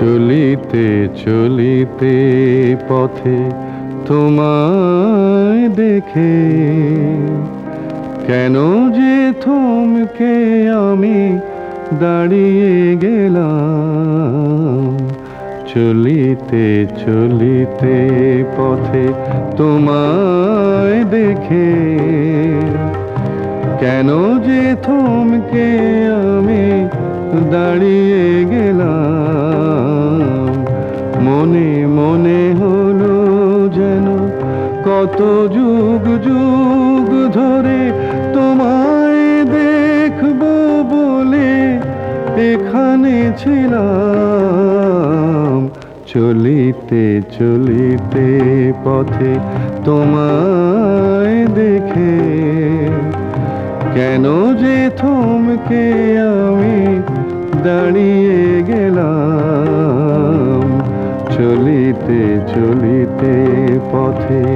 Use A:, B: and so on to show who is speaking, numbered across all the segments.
A: চলিতে চলিতে পথে তোমায় দেখে। কেন যে থমকে আমি দাঁড়িয়ে গেলাম? চলিতে চলিতে পথে তোমায় দেখে। কেন যে থমকে আমি দাঁড়িয়ে গেলাম? মনে মনে হলো যেন কত যুগ যুগ ধরে তোমায় দেখব বলে এখানে ছিলাম। চলিতে চলিতে পথে তোমায় দেখে কেন যে থমকে আমি দাঁড়িয়ে গেলাম চলিতে চলিতে পথে।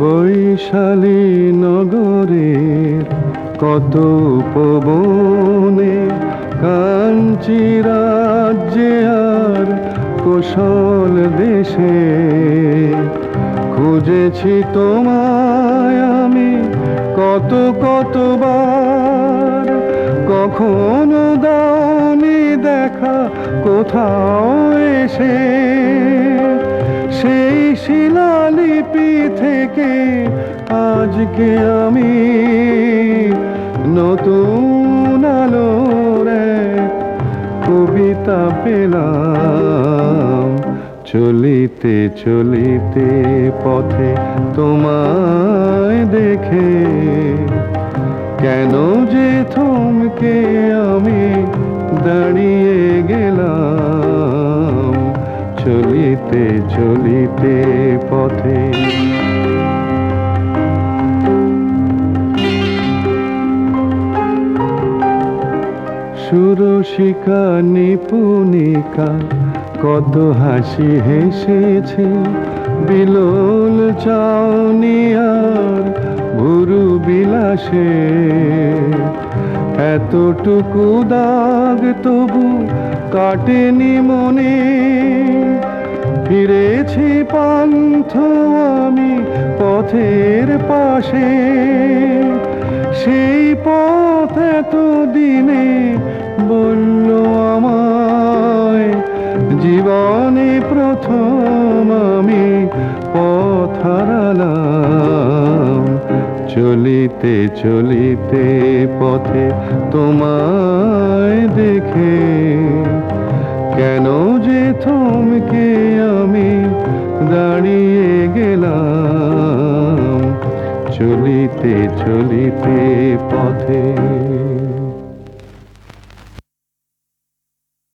A: বৈশালী নগরের কত উপবনে কাঞ্চি রাজ্যে আর কুশল দেশে খুঁজেছি তোমায় আমি কত কতবার। কখনো দাওনি দেখা কোথাও এসে। সেই শিলালিপি থেকে আজকে আমি নতুন কবিতা পেলাম। চলিতে চলিতে পথে তোমায় দেখে কেন যে থমকে আমি দাঁড়িয়ে গেলাম। চলিতে চলিতে পথে সুরশিকা নিপুণিকা, কত হাসি হেসেছে। বিলোল চাউনি আর ভুরু বিলাসে। এতটুকু দাগ তবু কাটেনি মনে। ফিরেছি পান্থ আমি পথের পাশে। সেই পথ এত দিনে প্রথম আমি পথ হারালাম। চলিতে চলিতে পথে তোমায় দেখে কেন যে থমকে আমি দাঁড়িয়ে গেলাম। চলিতে চলিতে পথে